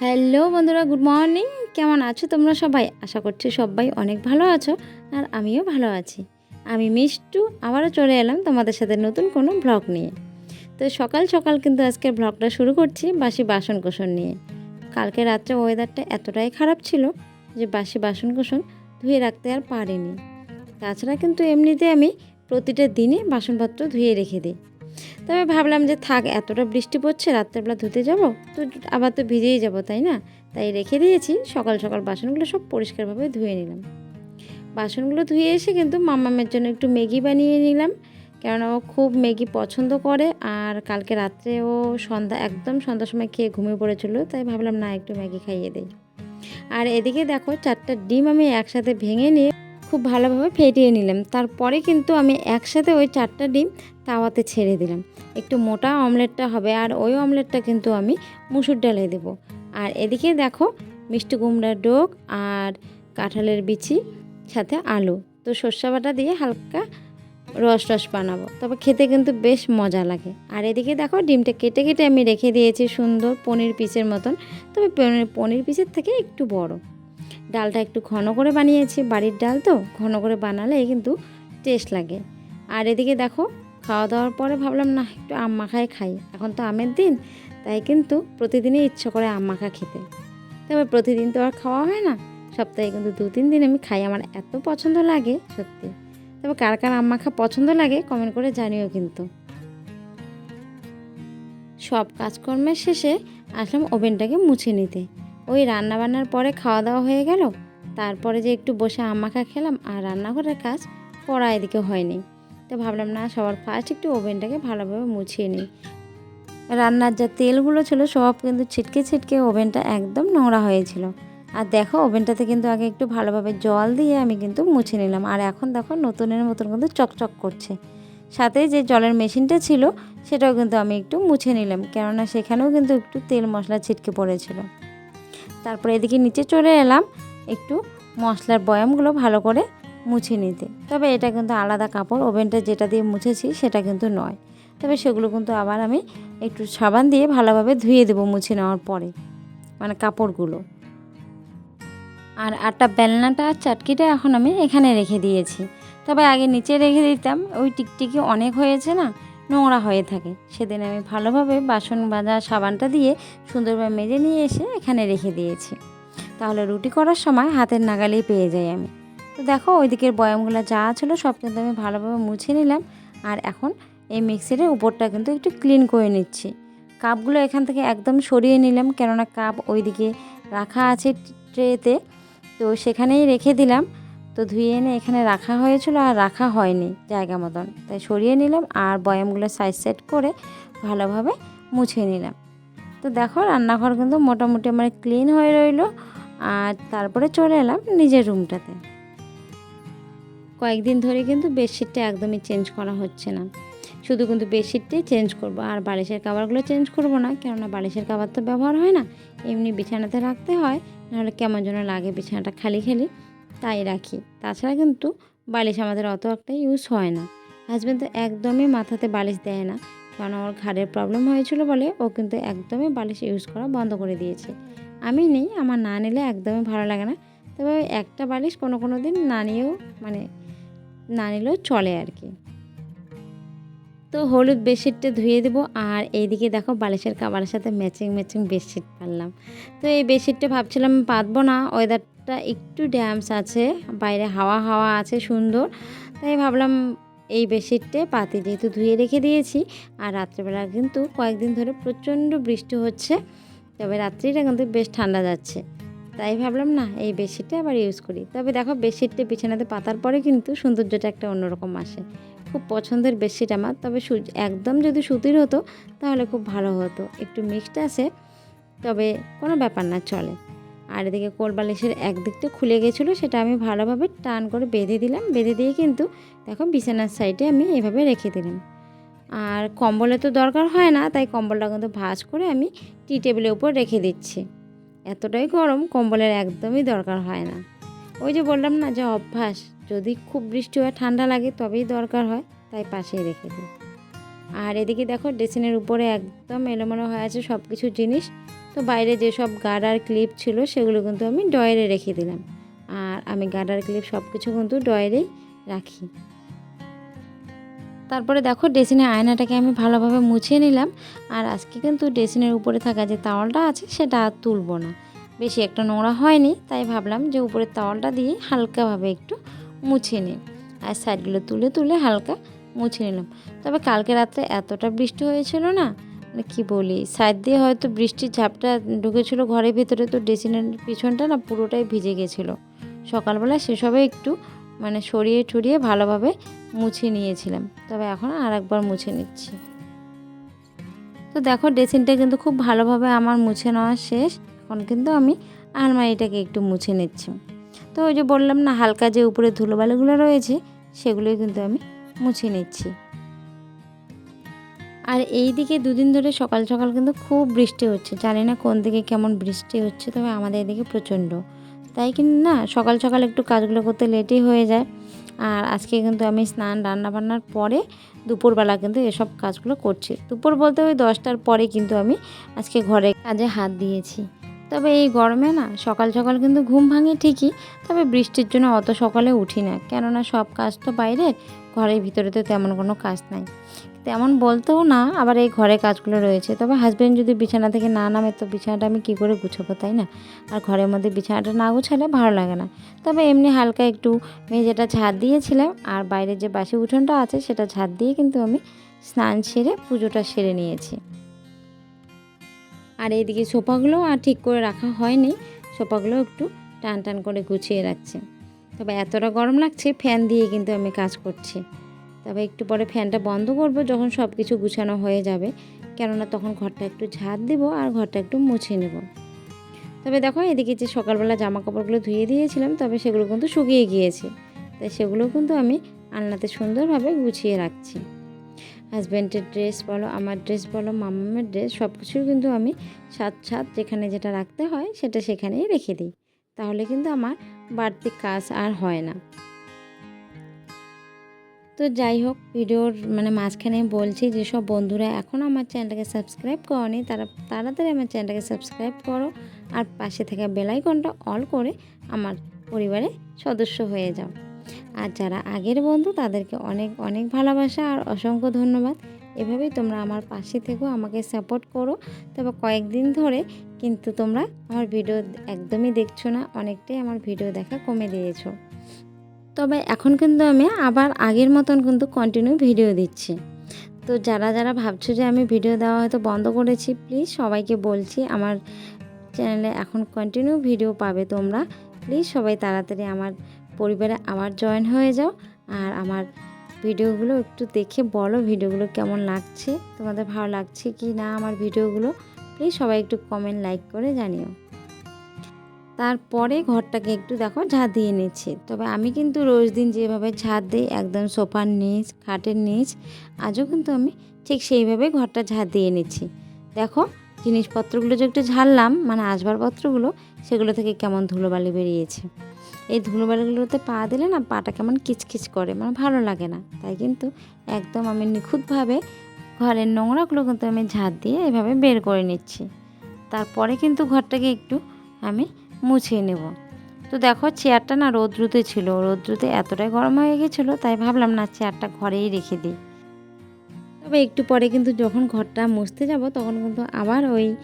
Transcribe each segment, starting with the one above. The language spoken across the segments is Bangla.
হ্যালো বন্ধুরা, গুড মর্নিং। কেমন আছো তোমরা সবাই? আশা করছি সবাই অনেক ভালো আছো আর আমিও ভালো আছি। আমি মিষ্টু, আবারও চলে এলাম তোমাদের সাথে নতুন কোনো ব্লগ নিয়ে। তো সকাল সকাল কিন্তু আজকের ব্লগটা শুরু করছি বাসি বাসন কোসন নিয়ে। কালকে রাত্রে ওয়েদারটা এতটাই খারাপ ছিল যে বাসি বাসন কোসন ধুয়ে রাখতে আর পারিনি। তাছাড়া কিন্তু এমনিতে আমি প্রতিটা দিনে বাসনপত্র ধুয়ে রেখে দিই। তবে ভাবলাম যে থাক, এতটা বৃষ্টি পড়ছে, রাত্রেবেলা ধুতে যাব, তো আবার তো ভিজেই যাব, তাই না? তাই রেখে দিয়েছি, সকাল সকাল বাসনগুলো সব পরিষ্কারভাবে ধুয়ে নিলাম। বাসনগুলো ধুয়ে এসে কিন্তু মামামের জন্য একটু ম্যাগি বানিয়ে নিলাম, কেননা ও খুব ম্যাগি পছন্দ করে, আর কালকে রাত্রে ও সন্ধ্যা, একদম সন্ধ্যার সময় খেয়ে ঘুমিয়ে পড়েছিল, তাই ভাবলাম না, একটু ম্যাগি খাইয়ে দেই। আর এদিকে দেখো, চারটা ডিম আমি একসাথে ভেঙে নিয়ে খুব ভালোভাবে ফেটিয়ে নিলাম। তারপরে কিন্তু আমি একসাথে ওই চারটা ডিম তাওয়াতে ছেড়ে দিলাম। একটু মোটা অমলেটটা হবে আর ওই অমলেটটা কিন্তু আমি মুসুর ডালে দেব। আর এদিকে দেখো মিষ্টি কুমড়ার ডোক আর কাঁঠালের বিচি, সাথে আলু। তো সর্ষে বাটা দিয়ে হালকা রস রস বানাবো। তবে খেতে কিন্তু বেশ মজা লাগে। আর এদিকে দেখো ডিমটা কেটে কেটে আমি রেখে দিয়েছি সুন্দর পনির পিসের মতন। তবে পনির- পনির পিসের থেকে একটু বড়। ডালটা একটু ঘন করে বানিয়েছি, বাড়ির ডাল তো, ঘন করে বানালে কিন্তু টেস্ট লাগে। আর এদিকে দেখো, খাওয়া দাওয়ার পরে ভাবলাম না একটু আম মাখায় খাই। এখন তো আমের দিন, তাই কিন্তু প্রতিদিনই ইচ্ছা করে আম মাখা খেতে। তবে প্রতিদিন তো আর খাওয়া হয় না। সপ্তাহে কিন্তু দু তিন দিন আমি খাই, আমার এত পছন্দ লাগে সত্যি। তবে কার কার আম মাখা পছন্দ লাগে কমেন্ট করে জানিও কিন্তু। সব কাজকর্মের শেষে আসলাম ওভেনটাকে মুছে নিতে। ওই রান্না বান্নার পরে খাওয়া দাওয়া হয়ে গেল। তারপরে যে একটু বসে আম মাখা খেলাম আর রান্নাঘরের কাজ পড়া এদিকে হয়নি। তো ভাবলাম, না, সবার ফার্স্ট একটু ওভেনটাকে ভালোভাবে মুছিয়ে নিই। রান্নার যা তেলগুলো ছিল সব কিন্তু ছিটকে ছিটকে ওভেনটা একদম নোংরা হয়েছিল। আর দেখো, ওভেনটাতে কিন্তু আগে একটু ভালোভাবে জল দিয়ে আমি কিন্তু মুছে নিলাম। আর এখন দেখো, নতুনের মতন কিন্তু চকচক করছে। সাথে যে জলের মেশিনটা ছিল, সেটাও কিন্তু আমি একটু মুছে নিলাম। কেননা সেখানেও কিন্তু একটু তেল মশলা ছিটকে পড়েছিল। তারপরে এদিকে নিচে চলে এলাম একটু মশলার বয়ামগুলো ভালো করে মুছে নিতে। তবে এটা কিন্তু আলাদা কাপড়, ওভেনটা যেটা দিয়ে মুছেছি সেটা কিন্তু নয়। তবে সেগুলো কিন্তু আবার আমি একটু সাবান দিয়ে ভালোভাবে ধুয়ে দেবো মুছে নেওয়ার পরে মানে কাপড়গুলো। আর আটা বেলনাটা আর চাটকিটা এখন আমি এখানে রেখে দিয়েছি। তবে আগে নিচে রেখে দিতাম, ওই টিকটিকি অনেক হয়েছে না নোংরা হয়ে থাকে। সেদিন আমি ভালোভাবে বাসন মাজা, সাবানটা দিয়ে সুন্দরভাবে মেজে নিয়ে এসে এখানে রেখে দিয়েছি। তাহলে রুটি করার সময় হাতের নাগালেই পেয়ে যাই আমি। তো দেখো ওই দিকের বয়ামগুলো যা ছিল সব কিন্তু আমি ভালোভাবে মুছে নিলাম। আর এখন এই মিক্সির উপরটা কিন্তু একটু ক্লিন করে নিচ্ছি। কাপগুলো এখান থেকে একদম সরিয়ে নিলাম, কেননা কাপ ওইদিকে রাখা আছে ট্রেতে। তো সেখানেই রেখে দিলাম। তো ধুয়ে এনে এখানে রাখা হয়েছিল আর রাখা হয়নি জায়গা মতন। তাই সরিয়ে নিলাম আর বয়ামগুলো সাইজ সেট করে ভালোভাবে মুছে নিলাম। তো দেখো রান্নাঘর কিন্তু মোটামুটি আমার ক্লিন হয়ে রইল আর তারপরে চলে এলাম নিজের রুমটাতে। কয়েকদিন ধরে কিন্তু বেডশিটটা একদমই চেঞ্জ করা হচ্ছে না। শুধু কিন্তু বেডশিটটাই চেঞ্জ করব আর বালিশের কাভারগুলো চেঞ্জ করব না, কেননা বালিশের কাভার তো ব্যবহার হয় না। এমনি বিছানাতে রাখতে হয়, নাহলে কেমন যেন লাগে বিছানাটা খালি খালি। তাই রাখি। তাছাড়া কিন্তু বালিশ আমাদের অত একটা ইউজ হয় না। হাজব্যান্ড তো একদমই মাথাতে বালিশ দেয় না। কারণ ওর ঘাড়ের প্রবলেম হয়েছিল বলে ও কিন্তু একদমই বালিশ ইউজ করা বন্ধ করে দিয়েছে। আমি নেই, আমার না নিলে একদমই ভালো লাগে না। তবে একটা বালিশ কোনো কোনো দিন না নিয়েও মানে না নিলেও চলে আর কি। তো হলুদ বেডশিটটা ধুয়ে দেবো আর এইদিকে দেখো বালিশের কাবারের সাথে ম্যাচিং ম্যাচিং বেডশিট পারলাম। তো এই বেডশিটটা ভাবছিলাম পাতবো না ওয়েদারটা একটু ড্যামস আছে, বাইরে হাওয়া হাওয়া আছে, সুন্দর। তাই ভাবলাম এই বেডশিটটা পাতি যেহেতু ধুয়ে রেখে দিয়েছি, আর রাত্রেবেলা কিন্তু কয়েকদিন ধরে প্রচণ্ড বৃষ্টি হচ্ছে, তবে রাত্রিটা কিন্তু বেশ ঠান্ডা যাচ্ছে। তাই ভাবলাম, না, এই বেডশিটটা আবার ইউজ করি। তবে দেখো বেডশিটটা বিছানাতে পাতার পরে কিন্তু সৌন্দর্যটা একটা অন্যরকম আসে। খুব পছন্দের বেডশিট আমার, তবে একদম যদি সুতির হতো, তাহলে খুব ভালো হতো। একটু মিক্সড আছে, তবে কোনো ব্যাপার না, চলে। আর এদিকে কোলবালিশের একদিকটা খুলে গেছিল, সেটা আমি ভালোভাবে টান করে বেঁধে দিলাম। বেঁধে দিয়ে কিন্তু দেখো বিছানার সাইডে আমি এভাবে রেখে দিলাম। আর কম্বলে তো দরকার হয় না, তাই কম্বলটা কিন্তু ভাঁজ করে আমি টি টেবিলের উপর রেখে দিচ্ছি। এতটাই গরম, কম্বলের একদমই দরকার হয় না। ওই যে বললাম না যে অভ্যাস, যদি খুব বৃষ্টি হয়, ঠান্ডা লাগে, তবেই দরকার হয়, তাই পাশেই রেখে দিই। আর এদিকে দেখো, ড্রেসিনের উপরে একদম এলোমেলো হয়ে আছে সব কিছু জিনিস। তো বাইরে যেসব গার্ডার ক্লিপ ছিল সেগুলো কিন্তু আমি ডয়ারে রেখে দিলাম। আর আমি গার্ডার ক্লিপ সব কিছু কিন্তু ডয়ারেই রাখি। তারপরে দেখো ড্রেসিনের আয়নাটাকে আমি ভালোভাবে মুছিয়ে নিলাম। আর আজকে কিন্তু ড্রেসিনের উপরে থাকা যে তাওয়ালটা আছে সেটা আর তুলবো না। বেশি একটা নোংরা হয়নি, তাই ভাবলাম যে উপরের তাওয়ালটা দিয়ে হালকাভাবে একটু মুছে নিই। আর সাইডগুলো তুলে তুলে হালকা মুছে নিলাম। তবে কালকে রাত্রে এতটা বৃষ্টি হয়েছিল না মানে কী বলি, সাইড দিয়ে হয়তো বৃষ্টির ঝাপটা ঢুকেছিল ঘরের ভিতরে, তো ড্রেসিনের পিছনটা না পুরোটাই ভিজে গেছিল। সকালবেলা সেসবে একটু মানে সরিয়ে ঠরিয়ে ভালোভাবে মুছে নিয়েছিলাম। তবে এখন আর একবার মুছে নিচ্ছি। তো দেখো ড্রেসিংটা কিন্তু খুব ভালোভাবে আমার মুছে নেওয়া শেষ। এখন কিন্তু আমি আলমারিটাকে একটু মুছে নিচ্ছি। তো ওই যে বললাম না, হালকা যে উপরে ধুলোবালিগুলো রয়েছে, সেগুলোই কিন্তু আমি মুছে নিচ্ছি। আর এই দিকে দুদিন ধরে সকাল সকাল কিন্তু খুব বৃষ্টি হচ্ছে। জানি না কোন দিকে কেমন বৃষ্টি হচ্ছে, তবে আমাদের এদিকে প্রচণ্ড। তাই কিন্তু না, সকাল সকাল একটু কাজগুলো করতে লেটই হয়ে যায়। আর আজকে কিন্তু আমি স্নান রান্না বান্নার পরে দুপুরবেলা কিন্তু এসব কাজগুলো করছি। দুপুর বলতে ওই দশটার পরে কিন্তু আমি আজকে ঘরে কাজে হাত দিয়েছি। তবে এই গরমে না, সকাল সকাল কিন্তু ঘুম ভাঙে ঠিকই, তবে বৃষ্টির জন্য অত সকালে উঠি না। কেননা সব কাজ তো বাইরের, ঘরের ভিতরে তো তেমন কোনো কাজ নাই। তেমন বলতেও না, আবার এই ঘরে কাজগুলো রয়েছে। তবে হাজব্যান্ড যদি বিছানা থেকে না নামে, তো বিছানাটা আমি কী করে গুছাবো, তাই না? আর ঘরের মধ্যে বিছানাটা না গুছালে ভালো লাগে না। তবে এমনি হালকা একটু মেঝেটা ঝাড় দিয়েছিলাম, আর বাইরে যে বাসি উঠোনটা আছে, সেটা ঝাড় দিয়ে কিন্তু আমি স্নান সেরে পুজোটা সেরে নিয়েছি। আর এইদিকে সোফাগুলো আর ঠিক করে রাখা হয়নি, সোফাগুলো একটু টান টান করে গুছিয়ে রাখছে। তবে এতটা গরম লাগছে, ফ্যান দিয়ে কিন্তু আমি কাজ করছি। তবে একটু পরে ফ্যানটা বন্ধ করব যখন সব কিছু গুছানো হয়ে যাবে। কেননা তখন ঘরটা একটু ঝাড় দিব আর ঘরটা একটু মুছে নেব। তবে দেখো এদিকে যে সকালবেলা জামা কাপড়গুলো ধুয়ে দিয়েছিলাম, তবে সেগুলো কিন্তু শুকিয়ে গিয়েছে। তাই সেগুলো কিন্তু আমি আলনাতে সুন্দরভাবে গুছিয়ে রাখছি। হাজব্যান্ডের ড্রেস বলো, আমার ড্রেস বলো, মামামের ড্রেস সব কিছুই কিন্তু আমি সাত সাত যেখানে যেটা রাখতে হয় সেটা সেখানেই রেখে দিই। তাহলে কিন্তু আমার বাড়তি কাজ আর হয় না। তো যাই হোক, ভিডিওর মানে মাঝখানে বলছি যেসব বন্ধুরা এখন আমার চ্যানেলটাকে সাবস্ক্রাইব করনি, তারা তাড়াতাড়ি আমার চ্যানেলটাকে সাবস্ক্রাইব করো আর পাশে থাকা বেলাইকনটা অল করে আমার পরিবারে সদস্য হয়ে যাও। আর যারা আগের বন্ধু, তাদেরকে অনেক অনেক ভালোবাসা আর অসংখ্য ধন্যবাদ। এভাবেই তোমরা আমার পাশে থেকেও আমাকে সাপোর্ট করো। তবে কয়েকদিন ধরে কিন্তু তোমরা আমার ভিডিও একদমই দেখছ না, অনেকটাই আমার ভিডিও দেখা কমে দিয়েছ। তবে এখন কিন্তু আমি আবার আগের মতন কিন্তু কন্টিনিউ ভিডিও দিচ্ছি। তো যারা যারা ভাবছ যে আমি ভিডিও দেওয়া হয়তো বন্ধ করেছি প্লিজ সবাইকে বলছি আমার চ্যানেলে এখন কন্টিনিউ ভিডিও পাবে তোমরা। প্লিজ সবাই তাড়াতাড়ি আমার পরিবারে আবার জয়েন হয়ে যাও। আর আমার ভিডিওগুলো একটু দেখে বলো ভিডিওগুলো কেমন লাগছে, তোমাদের ভালো লাগছে কি না আমার ভিডিওগুলো প্লিজ সবাই একটু কমেন্ট লাইক করে জানিও। তারপরে ঘরটাকে একটু দেখো ঝাঁট দিয়ে নিচ্ছি। তবে আমি কিন্তু রোজ দিন যেভাবে ঝাঁট দিই, একদম সোফার নিচ, খাটের নিচ, আজও কিন্তু আমি ঠিক সেইভাবে ঘরটা ঝাঁট দিয়ে নিচ্ছি। দেখো জিনিসপত্রগুলো যে একটু ঝাড়লাম মানে আসবাবপত্রগুলো, সেগুলো থেকে কেমন ধুলোবালি বেরিয়েছে। এই ধুলোবালিগুলোতে পা দিলে না পাটা কেমন কিচকিচ করে মানে ভালো লাগে না। তাই কিন্তু একদম আমি নিখুঁতভাবে ঘরের নোংরাগুলো কিন্তু আমি ঝাঁট দিয়ে এভাবে বের করে নিচ্ছি। তারপরে কিন্তু ঘরটাকে একটু আমি মুছিয়ে নেব। তো দেখো চেয়ারটা না রৌদ্রুতে ছিল। রৌদ্রুতে এতটাই গরম হয়ে গেছিল, তাই ভাবলাম না চেয়ারটা ঘরেই রেখে দিই। তবে একটু পরে কিন্তু যখন ঘরটা মুছতে যাব, তখন কিন্তু আবার ওই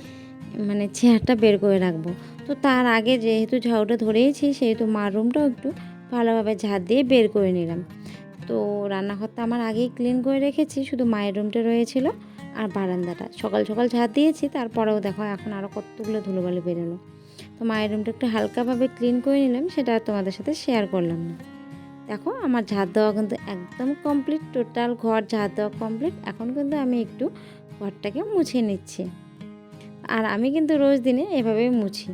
মানে চেয়ারটা বের করে রাখব। তো তার আগে যেহেতু ঝাউটা ধরেইছি সেহেতু মার রুমটাও একটু ভালোভাবে ঝাড় দিয়ে বের করে নিলাম। তো রান্নাঘরটা আমার আগেই ক্লিন করে রেখেছি, শুধু মায়ের রুমটা রয়েছিল আর বারান্দাটা। সকাল সকাল ঝাড় দিয়েছি, তারপরেও দেখো এখন আরও কতগুলো ধুলোবালি বেরোলো। তো মায়ের রুমটা একটু হালকাভাবে ক্লিন করে নিলাম, সেটা তোমাদের সাথে শেয়ার করলাম না। দেখো, আমার ঝাড় দেওয়া কিন্তু একদম কমপ্লিট টোটাল ঘর ঝাড় দেওয়া কমপ্লিট এখন কিন্তু আমি একটু ঘরটাকে মুছে নিচ্ছি। আর আমি কিন্তু রোজ দিনে এভাবে মুছি।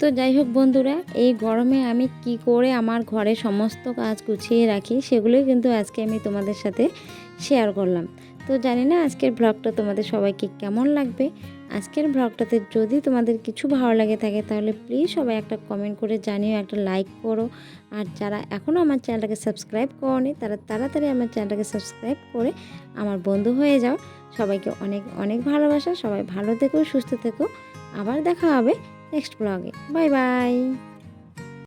তো যাই হোক বন্ধুরা, এই গরমে আমি কি করে আমার ঘরে সমস্ত কাজ গুছিয়ে রাখি, সেগুলোই কিন্তু আজকে আমি তোমাদের সাথে শেয়ার করলাম। তো জানি না আজকের ব্লগটা তোমাদের সবাইকে কেমন লাগবে আজকের ব্লগটাতে যদি তোমাদের কিছু ভালো লাগে থাকে, তাহলে প্লিজ সবাই একটা কমেন্ট করে জানিও, একটা লাইক করো। আর যারা এখনও আমার চ্যানেলটাকে সাবস্ক্রাইব করনি, তারা তাড়াতাড়ি আমার চ্যানেলটাকে সাবস্ক্রাইব করে আমার বন্ধু হয়ে যাও। সবাইকে অনেক অনেক ভালোবাসা। সবাই ভালো থেকো, সুস্থ থেকো। আবার দেখা হবে নেক্সট ব্লগে বাই বাই